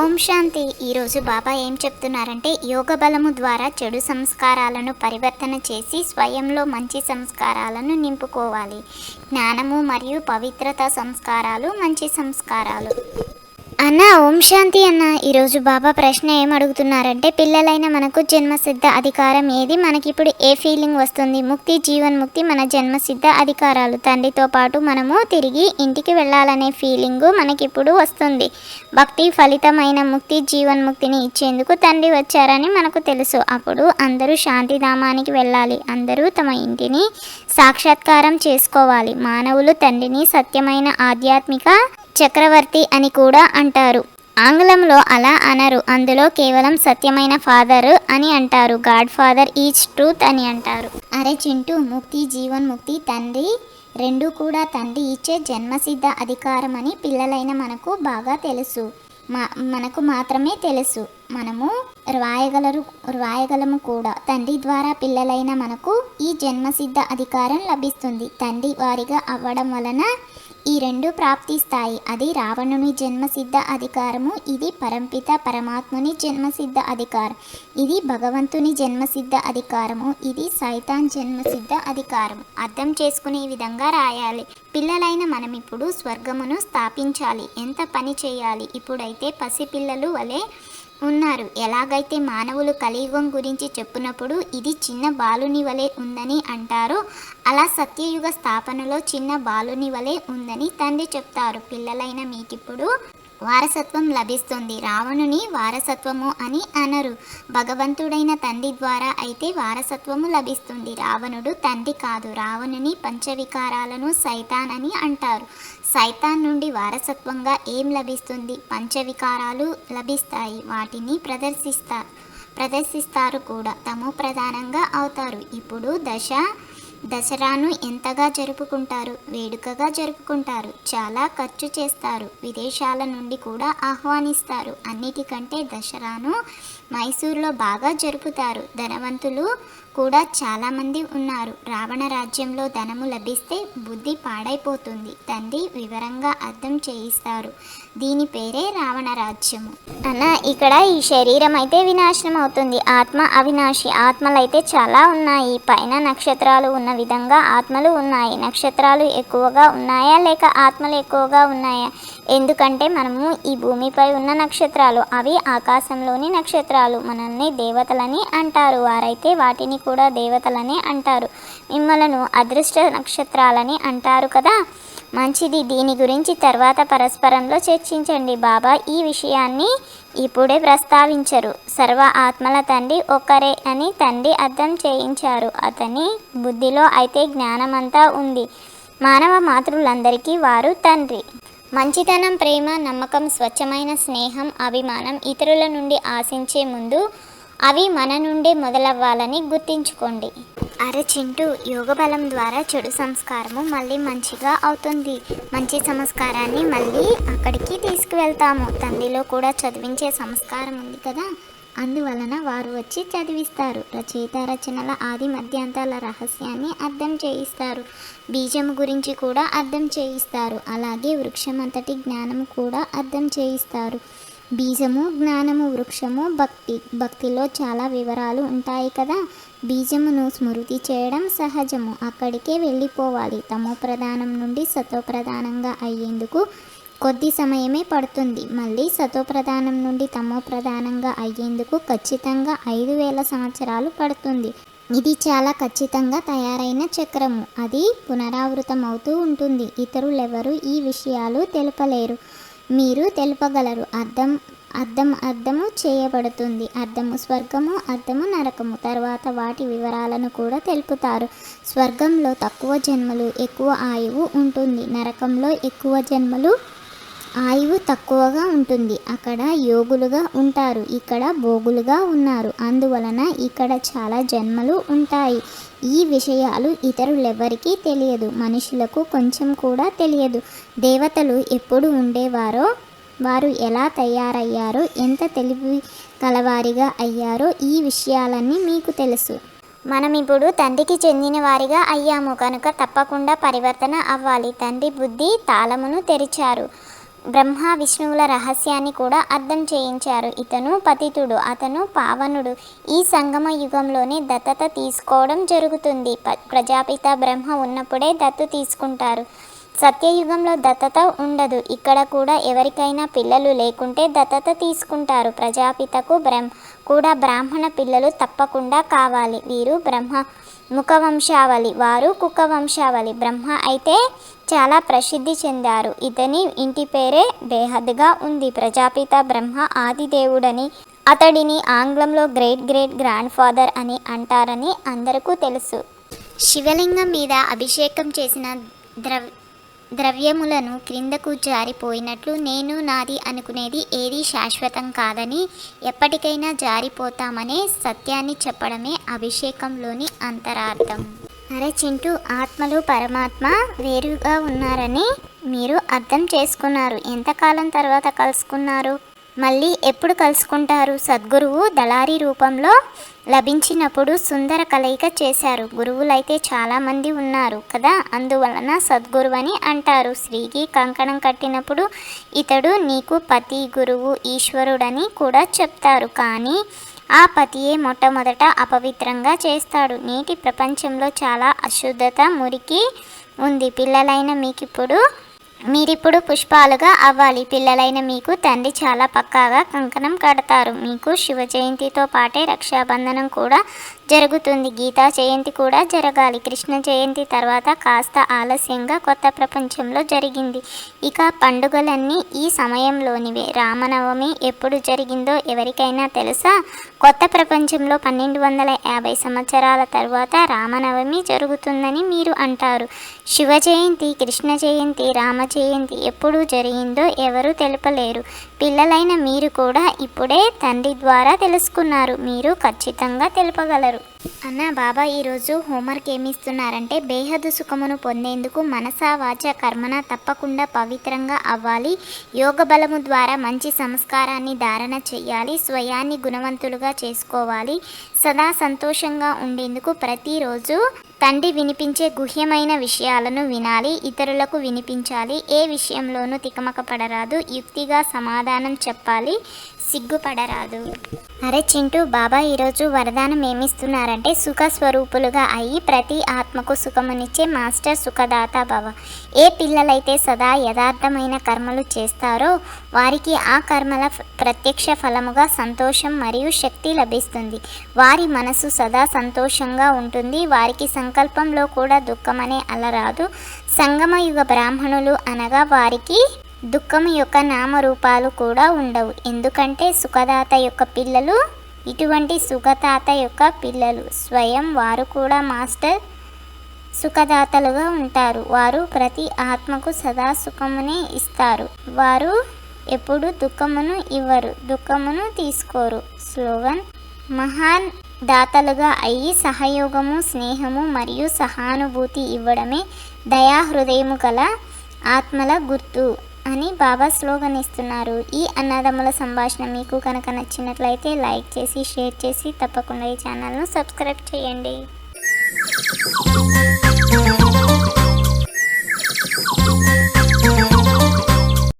ఓం శాంతి. ఈరోజు బాబా ఏం చెప్తున్నారంటే యోగ బలము ద్వారా చెడు సంస్కారాలను పరివర్తన చేసి స్వయంలో మంచి సంస్కారాలను నింపుకోవాలి. జ్ఞానము మరియు పవిత్రత సంస్కారాలు మంచి సంస్కారాలు. అన్న ఓం శాంతి అన్న. ఈరోజు బాబా ప్రశ్న ఏం అడుగుతున్నారంటే పిల్లలైన మనకు జన్మసిద్ధ అధికారం ఏది? మనకిప్పుడు ఏ ఫీలింగ్ వస్తుంది? ముక్తి జీవన్ ముక్తి మన జన్మసిద్ధ అధికారాలు. తండ్రితో పాటు మనము తిరిగి ఇంటికి వెళ్ళాలనే ఫీలింగు మనకిప్పుడు వస్తుంది. భక్తి ఫలితమైన ముక్తి జీవన్ ముక్తిని ఇచ్చేందుకు తండ్రి వచ్చారని మనకు తెలుసు. అప్పుడు అందరూ శాంతిధామానికి వెళ్ళాలి. అందరూ తమ ఇంటిని సాక్షాత్కారం చేసుకోవాలి. మానవులు తండ్రిని సత్యమైన ఆధ్యాత్మిక చక్రవర్తి అని కూడా అంటారు. ఆంగ్లంలో అలా అనరు. అందులో కేవలం సత్యమైన ఫాదర్ అని అంటారు. గాడ్ ఫాదర్ ఈజ్ ట్రూత్ అని అంటారు. అరే చింటూ ముక్తి జీవన్ ముక్తి తండ్రి రెండు కూడా తండ్రి ఇచ్చే జన్మసిద్ధ అధికారం అని పిల్లలైన మనకు బాగా తెలుసు. మా మనకు మాత్రమే తెలుసు. మనము రాయగలరు రాయగలము కూడా. తండ్రి ద్వారా పిల్లలైన మనకు ఈ జన్మసిద్ధ అధికారం లభిస్తుంది. తండ్రి వారిగా అవ్వడం వలన ఈ రెండు ప్రాప్తిస్తాయి. అది రావణుని జన్మసిద్ధ అధికారము ఇది పరంపిత పరమాత్ముని జన్మసిద్ధ అధికారం. ఇది భగవంతుని జన్మసిద్ధ అధికారము ఇది సైతాన్ జన్మసిద్ధ అధికారం అర్థం చేసుకునే విధంగా రాయాలి. పిల్లలైన మనం ఇప్పుడు స్వర్గమును స్థాపించాలి. ఎంత పని చేయాలి? ఇప్పుడైతే పసిపిల్లలు వలె ఉన్నారు. ఎలాగైతే మానవులు కలియుగం గురించి చెప్పినప్పుడు ఇది చిన్న బాలుని వలె ఉందని అంటారో అలా సత్యయుగ స్థాపనలో చిన్న బాలుని వలె ఉందని తండ్రి చెప్తారు. పిల్లలైన మీకిప్పుడు వారసత్వం లభిస్తుంది. రావణుని వారసత్వము అని అనరు. భగవంతుడైన తండ్రి ద్వారా అయితే వారసత్వము లభిస్తుంది. రావణుడు తండ్రి కాదు. రావణుని పంచవికారాలను సైతాన్ అని అంటారు. సైతాన్ నుండి వారసత్వంగా ఏం లభిస్తుంది? పంచవికారాలు లభిస్తాయి. వాటిని ప్రదర్శిస్తారు ప్రదర్శిస్తారు కూడా. తమ ప్రధానంగా అవుతారు. ఇప్పుడు దశ దసరాను ఎంతగా జరుపుకుంటారు? వేడుకగా జరుపుకుంటారు? చాలా ఖర్చు చేస్తారు. విదేశాల నుండి కూడా ఆహ్వానిస్తారు. అన్నిటికంటే దసరాను మైసూర్లో బాగా జరుపుతారు. ధనవంతులు కూడా చాలామంది ఉన్నారు. రావణ రాజ్యంలో ధనము లభిస్తే బుద్ధి పాడైపోతుంది. తండ్రి వివరంగా అర్థం చేయిస్తారు. దీని పేరే రావణ రాజ్యము. అన్న ఇక్కడ ఈ శరీరం అయితే వినాశనం అవుతుంది. ఆత్మ అవినాశి. ఆత్మలైతే చాలా ఉన్నాయి. పైన నక్షత్రాలు ఉన్న విధంగా ఆత్మలు ఉన్నాయి. నక్షత్రాలు ఎక్కువగా ఉన్నాయా లేక ఆత్మలు ఎక్కువగా ఉన్నాయా? ఎందుకంటే మనము ఈ భూమిపై ఉన్న నక్షత్రాలు. అవి ఆకాశంలోని నక్షత్రాలు. మనల్ని దేవతలని అంటారు. వారైతే వాటిని కూడా దేవతలని అంటారు. మిమ్మలను అదృష్ట నక్షత్రాలని అంటారు కదా? మంచిది. దీని గురించి తర్వాత పరస్పరంలో చర్చించండి. బాబా ఈ విషయాన్ని ఇప్పుడే ప్రస్తావించరు. సర్వ ఆత్మల తండ్రి ఒక్కరే అని తండ్రి అర్థం చేయించారు. అతని బుద్ధిలో అయితే జ్ఞానమంతా ఉంది. మానవ మాతృలందరికీ వారు తండ్రి. మంచితనం ప్రేమ నమ్మకం స్వచ్ఛమైన స్నేహం అభిమానం ఇతరుల నుండి ఆశించే ముందు అవి మన నుండే మొదలవ్వాలని గుర్తించుకోండి. అరే చింటూ యోగ బలం ద్వారా చెడు సంస్కారము మళ్ళీ మంచిగా అవుతుంది. మంచి సంస్కారాన్ని మళ్ళీ అక్కడికి తీసుకువెళ్తాము. తండ్రిలో కూడా చదివించే సంస్కారం ఉంది కదా? అందువలన వారు వచ్చి చదివిస్తారు. రచయిత రచనల ఆది మధ్యాంతాల రహస్యాన్ని అర్థం చేయిస్తారు. బీజం గురించి కూడా అర్థం చేయిస్తారు. అలాగే వృక్షం అంతటి జ్ఞానం కూడా అర్థం చేయిస్తారు. బీజము జ్ఞానము వృక్షము భక్తి. భక్తిలో చాలా వివరాలు ఉంటాయి కదా? బీజమును స్మృతి చేయడం సహజము. అక్కడికే వెళ్ళిపోవాలి. తమో ప్రధానం నుండి సతో ప్రధానంగా అయ్యేందుకు కొద్ది సమయమే పడుతుంది. మళ్ళీ సతోప్రధానం నుండి తమో ప్రధానంగా అయ్యేందుకు ఖచ్చితంగా ఐదు వేల సంవత్సరాలు పడుతుంది. ఇది చాలా ఖచ్చితంగా తయారైన చక్రము. అది పునరావృతమవుతూ ఉంటుంది. ఇతరులెవరూ ఈ విషయాలు తెలుపలేరు. మీరు తెలుపగలరు. అర్థం అర్థం అర్థము చేయబడుతుంది. అర్థము స్వర్గము అర్థము నరకము. తర్వాత వాటి వివరాలను కూడా తెలుపుతారు. స్వర్గంలో తక్కువ జన్మలు ఎక్కువ ఆయువు ఉంటుంది. నరకంలో ఎక్కువ జన్మలు ఆయువు తక్కువగా ఉంటుంది. అక్కడ యోగులుగా ఉంటారు. ఇక్కడ భోగులుగా ఉన్నారు. అందువలన ఇక్కడ చాలా జన్మలు ఉంటాయి. ఈ విషయాలు ఇతరులెవరికీ తెలియదు. మనుషులకు కొంచెం కూడా తెలియదు. దేవతలు ఎప్పుడు ఉండేవారో వారు ఎలా తయారయ్యారో ఎంత తెలివి కలవారిగా అయ్యారో ఈ విషయాలన్నీ మీకు తెలుసు. మనం ఇప్పుడు తండ్రికి చెందిన వారిగా అయ్యాము. కనుక తప్పకుండా పరివర్తన అవ్వాలి. తండ్రి బుద్ధి తాళమును తెరిచారు. బ్రహ్మ విష్ణువుల రహస్యాన్ని కూడా అర్థం చేయించారు. ఇతను పతితుడు అతను పావనుడు. ఈ సంగమ యుగంలోనే దత్తత తీసుకోవడం జరుగుతుంది. ప్రజాపిత బ్రహ్మ ఉన్నప్పుడే దత్తు తీసుకుంటారు. సత్యయుగంలో దత్తత ఉండదు. ఇక్కడ కూడా ఎవరికైనా పిల్లలు లేకుంటే దత్తత తీసుకుంటారు. ప్రజాపితకు బ్రహ్మ కూడా బ్రాహ్మణ పిల్లలు తప్పకుండా కావాలి. వీరు బ్రహ్మ ముఖ వంశావళి వారు కుక్క వంశావళి బ్రహ్మ అయితే చాలా ప్రసిద్ధి చెందారు. ఇతని ఇంటి పేరే బేహద్గా ఉంది. ప్రజాపిత బ్రహ్మ ఆదిదేవుడని అతడిని ఆంగ్లంలో గ్రేట్ గ్రేట్ గ్రాండ్ ఫాదర్ అని అంటారని అందరికీ తెలుసు. శివలింగం మీద అభిషేకం చేసిన ద్రవ్ ద్రవ్యములను క్రిందకు జారిపోయినట్లు నేను నాది అనుకునేది ఏది శాశ్వతం కాదని ఎప్పటికైనా జారిపోతామనే సత్యాన్ని చెప్పడమే అభిషేకంలోని అంతరార్థం. అరే చింటూ ఆత్మలు పరమాత్మ వేరుగా ఉన్నారని మీరు అర్థం చేసుకున్నారు. ఎంతకాలం తర్వాత కలుసుకున్నారు? మళ్ళీ ఎప్పుడు కలుసుకుంటారు? సద్గురువు దళారీ రూపంలో లభించినప్పుడు సుందర కలయిక చేశారు. గురువులైతే చాలామంది ఉన్నారు కదా? అందువలన సద్గురువు అని అంటారు. స్త్రీకి కంకణం కట్టినప్పుడు ఇతడు నీకు పతి గురువు ఈశ్వరుడని కూడా చెప్తారు. కానీ ఆ పతియే మొట్టమొదట అపవిత్రంగా చేస్తాడు. నేటి ప్రపంచంలో చాలా అశుద్ధత మురికి ఉంది. పిల్లలైన మీకిప్పుడు మీరిప్పుడు పుష్పాలుగా అవ్వాలి. పిల్లలైన మీకు తండ్రి చాలా పక్కాగా కంకణం కడతారు. మీకు శివ జయంతితో పాటే రక్షాబంధనం కూడా జరుగుతుంది. గీతా జయంతి కూడా జరగాలి. కృష్ణ జయంతి తర్వాత కాస్త ఆలస్యంగా కొత్త ప్రపంచంలో జరిగింది. ఇక పండుగలన్నీ ఈ సమయంలోనివే. రామనవమి ఎప్పుడు జరిగిందో ఎవరికైనా తెలుసా? కొత్త ప్రపంచంలో పన్నెండు వందల యాభై సంవత్సరాల తర్వాత రామనవమి జరుగుతుందని మీరు అంటారు. శివ జయంతి కృష్ణ జయంతి రామ జయంతి ఎప్పుడు జరిగిందో ఎవరు తెలుపలేరు. పిల్లలైన మీరు కూడా ఇప్పుడే తండ్రి ద్వారా తెలుసుకున్నారు. మీరు ఖచ్చితంగా తెలుపగలరు. అన్న బాబా ఈరోజు హోంవర్క్ ఏమిస్తున్నారంటే బేహద్ బేహదు సుఖమును పొందేందుకు మనసా వాచ కర్మన తప్పకుండా పవిత్రంగా అవ్వాలి. యోగ బలము ద్వారా మంచి సంస్కారాన్ని ధారణ చేయాలి స్వయాన్ని గుణవంతులుగా చేసుకోవాలి. సదా సంతోషంగా ఉండేందుకు ప్రతిరోజు తండ్రి వినిపించే గుహ్యమైన విషయాలను వినాలి. ఇతరులకు వినిపించాలి. ఏ విషయంలోనూ తికమక పడరాదు యుక్తిగా సమాధానం చెప్పాలి. సిగ్గుపడరాదు. అరే చింటూ బాబా ఈరోజు వరదానం ఏమిస్తున్నారంటే సుఖ స్వరూపులుగా అయి ప్రతి ఆత్మకు సుఖమునిచ్చే మాస్టర్ సుఖదాత భవ. ఏ పిల్లలైతే సదా యథార్థమైన కర్మలు చేస్తారో వారికి ఆ కర్మల ప్రత్యక్ష ఫలముగా సంతోషం మరియు శక్తి లభిస్తుంది. వారి మనసు సదా సంతోషంగా ఉంటుంది. వారికి సంకల్పంలో కూడా దుఃఖమనే అలరాదు. సంగమయుగ బ్రాహ్మణులు అనగా వారికి దుఃఖం యొక్క నామరూపాలు కూడా ఉండవు. ఎందుకంటే సుఖదాత యొక్క పిల్లలు ఇటువంటి సుఖదాత యొక్క పిల్లలు. స్వయం వారు కూడా మాస్టర్ సుఖదాతలుగా ఉంటారు. వారు ప్రతి ఆత్మకు సదా సుఖమునే ఇస్తారు. వారు ఎప్పుడు దుఃఖమును ఇవ్వరు దుఃఖమును తీసుకోరు. స్లోగన్ మహాన్ దాతలుగా అయ్యి సహయోగము స్నేహము మరియు సహానుభూతి ఇవ్వడమే దయా హృదయము గల ఆత్మల గుర్తు. అని బాబా స్లోగన్ ఇస్తున్నారు. ఈ అన్నదమ్ముల సంభాషణ మీకు కనుక నచ్చినట్లయితే లైక్ చేసి షేర్ చేసి తప్పకుండా ఈ ఛానల్ను సబ్స్క్రైబ్ చేయండి.